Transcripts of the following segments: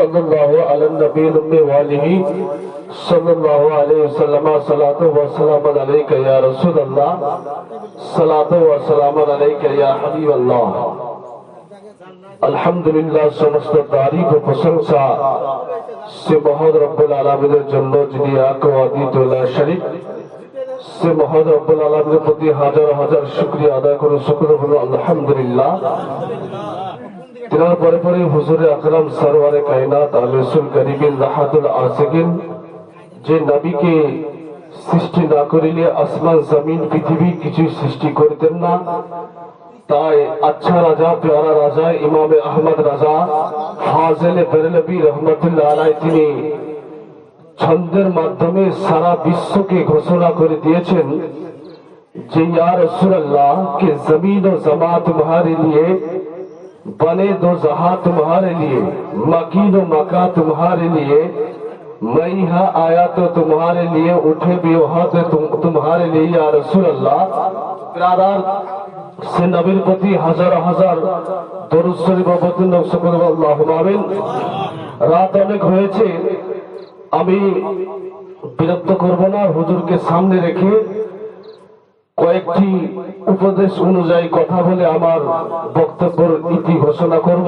صلی اللہ علیہ نبی امی والی صلی اللہ علیہ وسلم صلی صلاة و سلام علیکہ یا رسول اللہ صلی صلاة و سلام علیکہ یا حبیب اللہ۔ الحمدللہ، سمست تاریخ و پسنسا، سے محمد رب العالمین جنو جنیا کو عدیت اللہ شریف سے محمد رب العالمین پتی حاجر حاجر شکریہ آدھا کرو سکر الحمدللہ۔ তেনার পরে পরে হুজুর আকরাম সরওয়ারে কায়নাত আলসুল গরিবিন রাহাতুল আসিকিন যে নবীকে সৃষ্টি না করিলে আসমান, জমিন, পৃথিবী কিছু সৃষ্টি করতেন না। তাই আচ্ছা রাজা, প্যারা রাজা, ইমামে আহমদ রাজা, ফাজেলে বেরলবি রহমতুল্লাহ আলাই তিনি ছন্দের মাধ্যমে সারা বিশ্বকে ঘোষণা করে দিয়েছেন যে ইয়ার রসুল্লাহ কে জমিন ও জমা তোমার নিয়ে बने दो जहा तुम्हारे लिए मकीन और मका तुम्हारे लिए मैं यहाँ आया तो तुम्हारे लिए उठे भी वहां से तुम तुम्हारे लिए या रसूल अल्लाह बिरादार সে নবীর প্রতি হাজার হাজার দরুদ শরীফ অবতীর্ণ সকল আল্লাহ আমিন রাত অনেক হয়েছে আমি বিরক্ত করব না হুজুরকে সামনে রেখে কয়েকটি উপদেশ অনুযায়ী কথা বলে আমার বক্তব্যের ইতি ঘোষণা করব।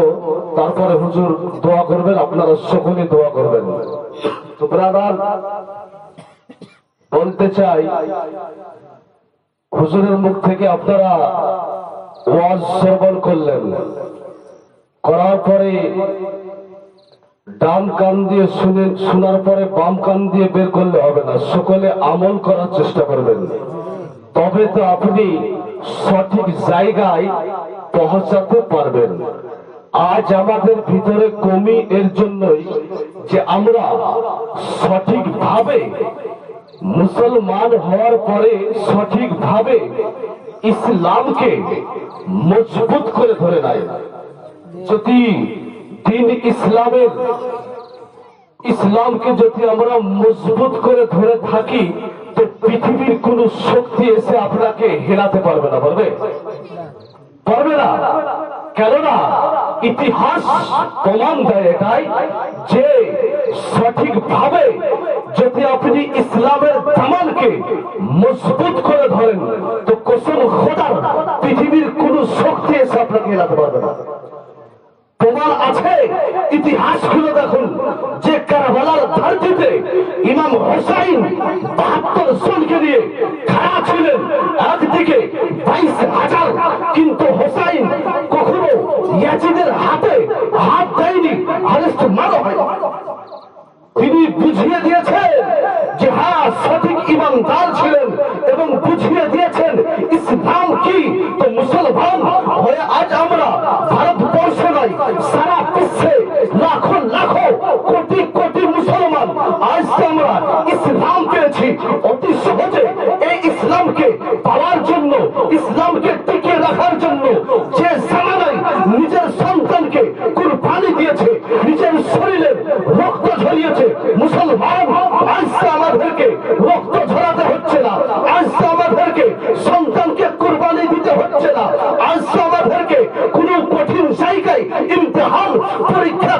তারপরে হুজুর দোয়া করবেন, আপনারা সকলে দোয়া করবেন। তো ব্রাদার, বলতে চাই, হুজুরের মুখ থেকে আপনারা ওয়াজ শ্রবণ করলেন। করার পরে ডান কান দিয়ে শুনে, শোনার পরে বাম কান দিয়ে বের করলে হবে না। সকলে আমল করার চেষ্টা করবেন। তবে তো আপনি সঠিক জায়গায় পৌঁছাতে পারবেন। আজ আমাদের ভিতরে কমি এর জন্যই যে আমরা সঠিকভাবে মুসলমান হওয়ার পরে সঠিকভাবে ইসলামকে মজবুত করে ধরে নেয় যদি দিন ইসলামের, ইসলামকে যদি আমরা মজবুত করে ধরে থাকি তো পৃথিবীর কোন শক্তি এসে আপনাকে হেরাতে পারবে না, পারবে? পারবে না। কেননা ইতিহাস প্রমাণ দেয় এটাই যে সঠিকভাবে যদি আপনি ইসলামের দামানকে মজবুত করে ধরেন, তো কসম খোদার পৃথিবীর কোন শক্তি এসে আপনাকে এড়াতে পারবে না। প্রমাণ আছে ইতিহাস খুলে দেখুন, যে কারবালার ধারটিতে ইমাম হোসাইন বাহাত্তর জনকে দিয়ে খাড়া ছিলেন। একদিকে বাইশ হাজার, কিন্তু হোসাইন কখনো ইয়াজিদের হাতে হাত দেয়নি আরেস্ট মারো হয় তিনি বুঝিয়ে দিয়েছেন যে হ্যাঁ সঠিক ইমানদার ছিলেন এবং বুঝিয়ে দিয়েছেন ইসলাম কি তো মুসলমান হয়ে আজ আমরা ভারতবর্ষ নয় সারা বিশ্বে লাখো লাখো কোটি কোটি মুসলমান আজ তো আমরা ইসলাম পেয়েছি। অতি সহজে এই ইসলামকে পাওয়ার জন্য, ইসলামকে টিকিয়ে রাখার জন্য যে জামানায় নিজের সন্তানকে কুরবানি দিয়েছে, নিজের শরীরের রক্ত ঝরিয়েছে, মুসলমান আজ তো আমাদেরকে রক্ত ঝরাতে হচ্ছে না। আজ তো আমাদেরকে সন্তানকে কুরবানি দিতে হচ্ছে না। আজ তো আমাদেরকে কোন কঠিন জায়গায় ইমতিহান পরীক্ষা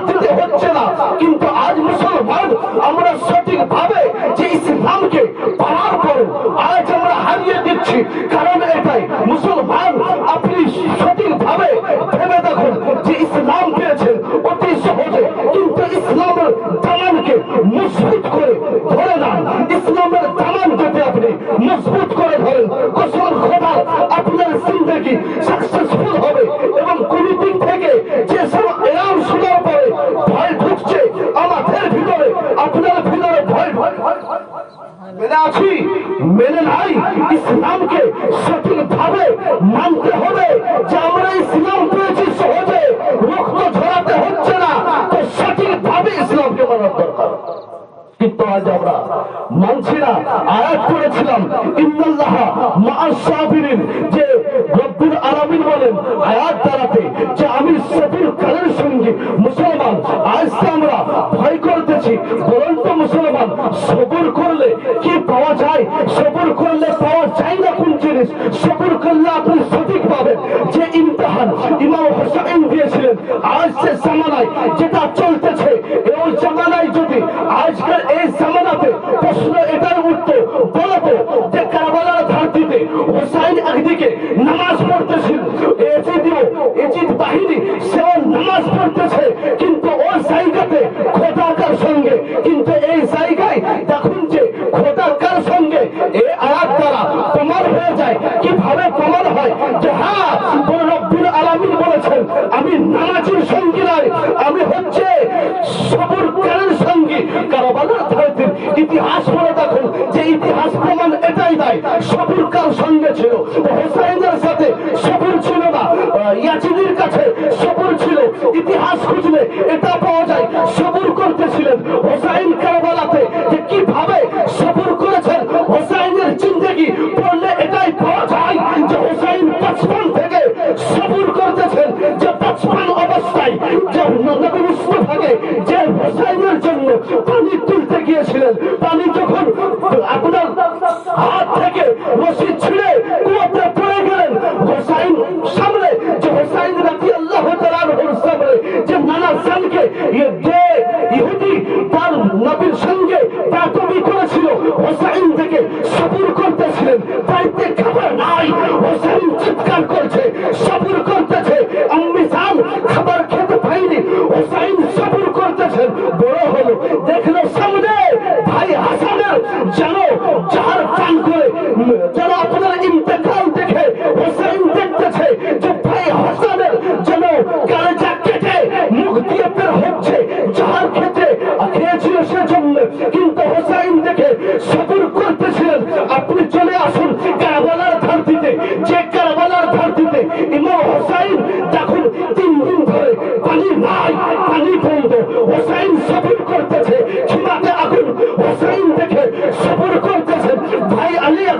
Thank you. মেনে নাই। ইসলামকে সঠিক ভাবে মানতে হবে। যে আমরা ইসলাম পেয়েছি সহজে, রক্ত ঝরাতে হচ্ছে না, তো সঠিক ভাবে ইসলামকে মানার দরকার। মুসলমান ভয় করতেছি মুসলমান সবর করলে কি পাওয়া যায়, সবর করলে পাওয়া যায় না কোন জিনিস। সবর করলে আপনি সঠিক পাবেন। যে ইমতাহান ইমাম হোসেন দিয়েছিলেন আজ সে জামানায় যেটা চলতেছে এই জামানায় যদি আজকের এই জামানাতে প্রশ্ন এটাই উঠত বলতো যে কারবালার ধার দিতে হোসাইন একদিকে নামাজ পড়তেছিল এজিদিও এজিদ বাহিনী সেও নামাজ পড়তেছে কিন্তু ওই জায়গাতে খোদাকার সঙ্গে কিন্তু এই জায়গায় দেখুন যে খোদাকার সঙ্গে এই আয়াত দ্বারা প্রমাণ হয়ে যায় কীভাবে প্রমাণ হয় আমি নামাজের সঙ্গী নয় আমি হচ্ছে সঙ্গী। ইতিহাস বলে দেখুন যে ইতিহাস প্রমাণ এটাই দেয় সবুর কার সঙ্গে ছিল? হোসাইনের সাথে সবুর ছিল না আহ, ইয়াজিদের কাছে হোসাইনের জন্য পানি তুলতে গিয়েছিলেন। পানি যখন আপনার হাত থেকে রশি ছিঁড়ে কুয়াতে পড়ে গেলেন, হোসাইন সামনে, যে হোসাইন রাতি আল্লাহ সামনে, যে নানা ইয়ে যে ইহুদি তার নবীর সঙ্গে প্রাথমি করেছিল, হোসাইন থেকে সবুর করতেছিলেন। বাড়িতে আপনার ইন্তেকাল দেখে হোসাইন দেখতেছে যে ভাই হাসানের যেন কালেজা কেটে মুখ দিয়ে বের হচ্ছে, যার ক্ষেত্রে খেয়েছিল সেজন্য। কিন্তু হোসাইন দেখে সবুর করতেছিলেন। আপনি চলে আসুন কারবালার ধারতিতে। যে কারবালার ধারতিতে ইমাম হোসাইন দেখুন, তিন দিন ধরে পানি নাই, পানি বন্ধ। হোসাইন সবুর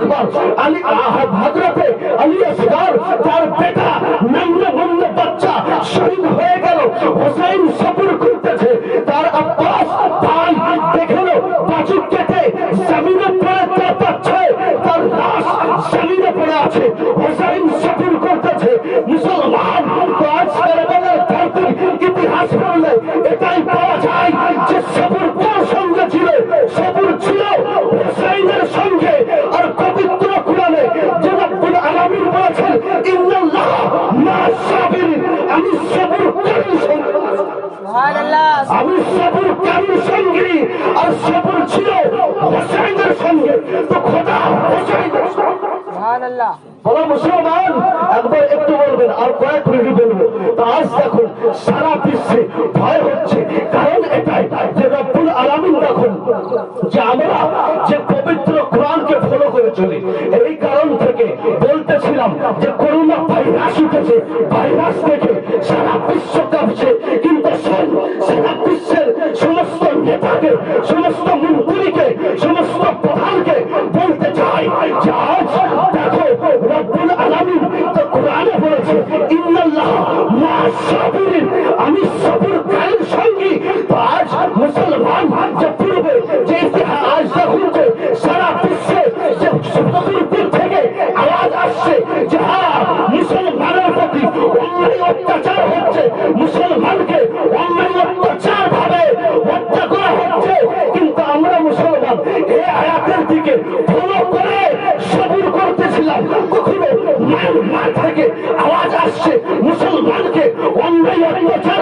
আকবর আলী ভাদ্রতে আলী আসগর তার বেটা নন্দ নন্দ বাচ্চা শহীদ হয়ে গেল। হোসেন সবুর আমি সবুর কারীর সঙ্গে আর সবুর ছিল হোসাইনের সঙ্গে। তো খোদা হোসাইনের সঙ্গে। বলো মুসলমান একবার একটু বলবেন আর কয়েক মিনিট বলব। তা আজ দেখুন সারা বিশ্বে ভয় হচ্ছে। কারণ এটাই যে রব্বুল আলামিন দেখুন যে আমরা যে পবিত্র কোরআনকে ফলো করে চলি। এই কারণ থেকে বলতেছিলাম যে করোনা ভাইরাস উঠেছে ভাইরাস থেকে সারা বিশ্ব কাঁপছে। কিন্তু নেতাকে সমস্ত মন্ত্রীকে, সমস্ত প্রধানকে বলতে চাই আজ দেখো রব্বুল আলামিন তো কোরআনে বলেছে, ইন্নাল্লাহ মা সাবিরিন। আমি সবরকারীর সঙ্গী। তো আজ মুসলমান যে পূর্বে Vai, vai, vai.